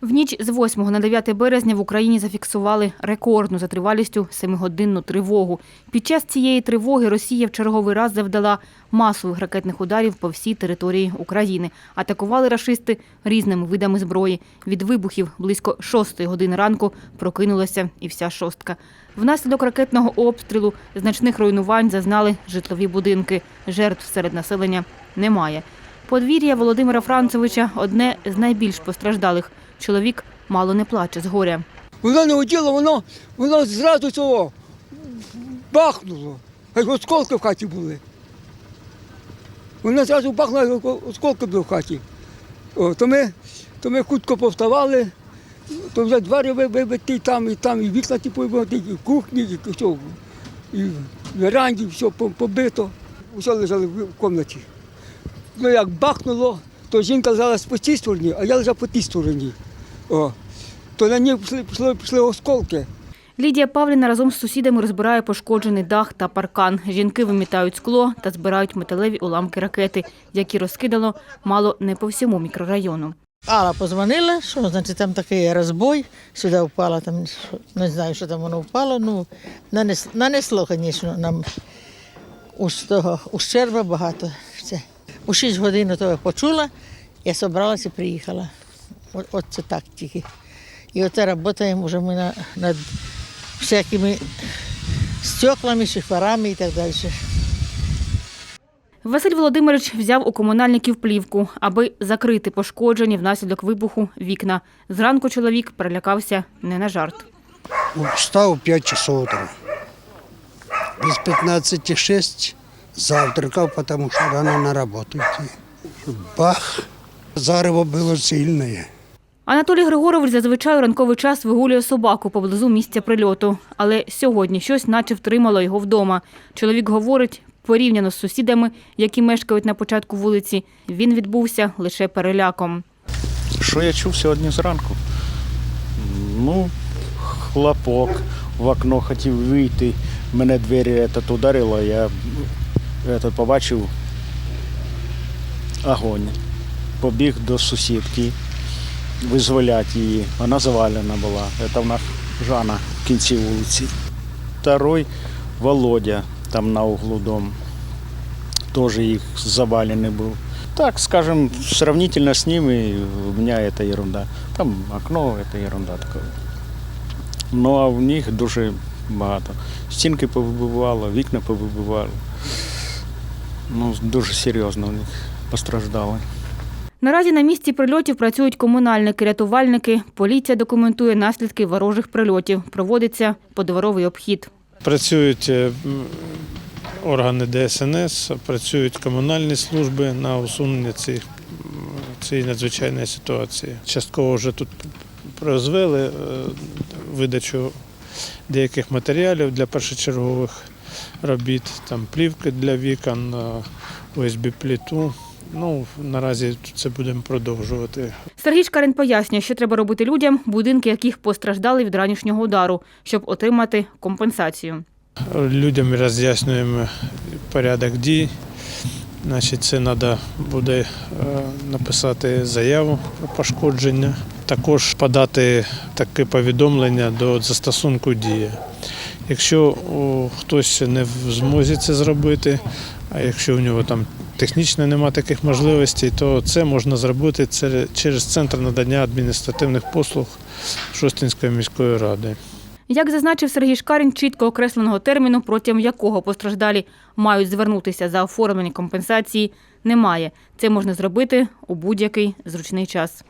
В ніч з 8 на 9 березня в Україні зафіксували рекордну за тривалістю семигодинну тривогу. Під час цієї тривоги Росія в черговий раз завдала масових ракетних ударів по всій території України. Атакували рашисти різними видами зброї. Від вибухів близько 6 години ранку прокинулася і вся шостка. Внаслідок ракетного обстрілу значних руйнувань зазнали житлові будинки. Жертв серед населення немає. Подвір'я Володимира Францевича одне з найбільш постраждалих. Чоловік мало не плаче з горя. Воно не уділо, воно, воно зразу цього бахнуло. Аж осколки в хаті були. Воно зразу бахнуло, як осколки були в хаті. О, то, ми, то ми хутко повставали, то вже двері ви- вибиті, там, і там, і вікна ті побиті, і кухні, і, все, і веранді, все побито. Все лежали в кімнаті. Ну як бахнуло, то жінка лежала по цій стороні, а я лежав по тій стороні. О, то на ній пішли, пішли, пішли осколки. Лідія Павліна разом з сусідами розбирає пошкоджений дах та паркан. Жінки вимітають скло та збирають металеві уламки ракети, які розкидало мало не по всьому мікрорайону. Алла позвонила, що значить там такий розбой, сюди впала, там не знаю, що там воно впало. Ну, нанесло, нанесло звісно, нам того ущерба багато. Це. У 6 годин того почула, я зібралася і приїхала. От, от це так тільки. І оце працюємо вже ми на, над всякими стеклами, шиферами і так далі. Василь Володимирович взяв у комунальників плівку, аби закрити пошкоджені внаслідок вибуху вікна. Зранку чоловік перелякався не на жарт. Встав в 5 часов утра. Без 15,6 завтракав, потому что рано на работу идти. Бах! Зарево було сильне. Анатолій Григорович зазвичай у ранковий час вигулює собаку поблизу місця прильоту. Але сьогодні щось наче втримало його вдома. Чоловік говорить, порівняно з сусідами, які мешкають на початку вулиці, він відбувся лише переляком. Що я чув сьогодні зранку? Ну, хлопок, в окно хотів вийти, мене двері ударило, я этот, побачив огонь. Побіг до сусідки, визволяти її. Вона завалена була. Це в нас Жана в кінці вулиці. Второй Володя там на углу дом. Тоже их заваленный был. Так, скажем, сравнительно с ними у меня это ерунда. Там окно это ерунда такая. Ну а в них дуже багато. Стінки повибивало, вікна повибивало. Ну, дуже серйозно у них постраждали. Наразі на місці прильотів працюють комунальники, рятувальники. Поліція документує наслідки ворожих прильотів. Проводиться подворовий обхід. Працюють е, органи ДСНС, працюють комунальні служби на усунення цих, цієї надзвичайної ситуації. Частково вже тут розвели е, видачу деяких матеріалів для першочергових робіт, там плівки для вікон, ОСБ пліту. Ну, наразі це будемо продовжувати. Сергій Шкарин пояснює, що треба робити людям, будинки яких постраждали від ранішнього удару, щоб отримати компенсацію. Людям роз'яснюємо порядок дій. Значить, це треба буде е, написати заяву про пошкодження, також подати таке повідомлення до застосунку дії. Якщо о, хтось не в змозі це зробити, а якщо у нього там технічно немає таких можливостей, то це можна зробити через центр надання адміністративних послуг Шостинської міської ради. Як зазначив Сергій Шкарін, чітко окресленого терміну, протягом якого постраждалі мають звернутися за оформлення компенсації, немає. Це можна зробити у будь-який зручний час.